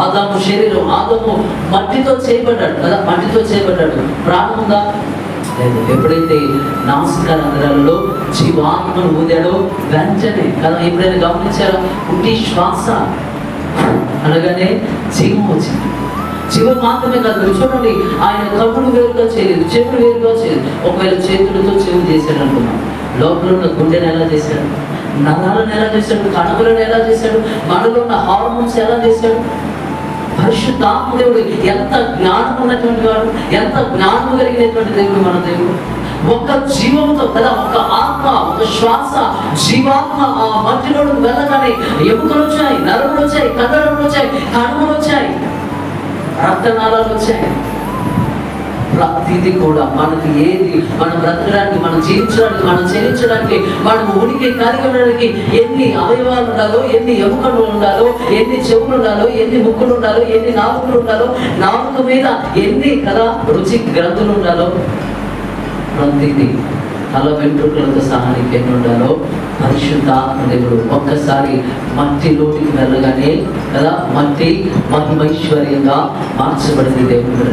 ఆదాము శరీరం ఆదాము మట్టితో చేయబడ్డాడు కదా? మట్టితో చేయబడ్డాడు. ప్రాణముందా లేదు. ఎప్పుడైతే నాసిక రంధ్రాలలో జీవాత్మను ఊదాడో వెంటనే కదా ఎప్పుడైనా గమనించారా? పుట్టి శ్వాస అనగానే జీవం వచ్చింది. జీవం మాత్రమే కాదు చూడండి ఆయన కబుడు వేరుగా చేయలేదు చెవుడు వేరుగా చేయలేదు. ఒకవేళ చేతులతో చెవులు చేశాడు అనుకున్నాం లోపల ఉన్న గుండెని ఎలా చేశాడు? నరాలను ఎలా చేశాడు కణులను ఎలా చేశాడు మనలో ఉన్న హార్మోన్స్ ఎలా చేశాడు? పరిశుద్ధాత్మదేవుడు ఎంత జ్ఞానం ఉన్నటువంటి వాడు ఎంత జ్ఞానం కలిగినటువంటి దేవుడు మన దేవుడు. ఒక్క జీవంతో కదా ఒక ఆత్మ ఒక శ్వాస జీవాత్మ ఆ మట్టిలోకి వెళ్ళగానే ఎముకలు వచ్చాయి నరములు వచ్చాయి కండరములు వచ్చాయి కణములు వచ్చాయి రక్తనాళాలు వచ్చాయి. ప్రతిది కూడా మనకి ఏది? మనం బ్రతకడానికి మనం జీవించడానికి మనం చెల్లించడానికి మనం ఉనికి కలిగి ఉండడానికి ఎన్ని అవయవాలు ఉండాలో ఎన్ని ఎముకలు ఉండాలో ఎన్ని చెవులు ఉండాలో ఎన్ని ముక్కులు ఉండాలో ఎన్ని నాలుగులు ఉండాలో నాలుగు మీద ఎన్ని కదా రుచి గ్రంథులు ఉండాలో ప్రతిది తల వెంట్రుకలతో సహా ఎన్ని ఉండాలో పరిశుద్ధ దేవుడు ఒక్కసారి మట్టిలోనికి వెళ్ళగానే కదా? మట్టి మహిమైశ్వర్యంగా మార్చబడింది దేవుడు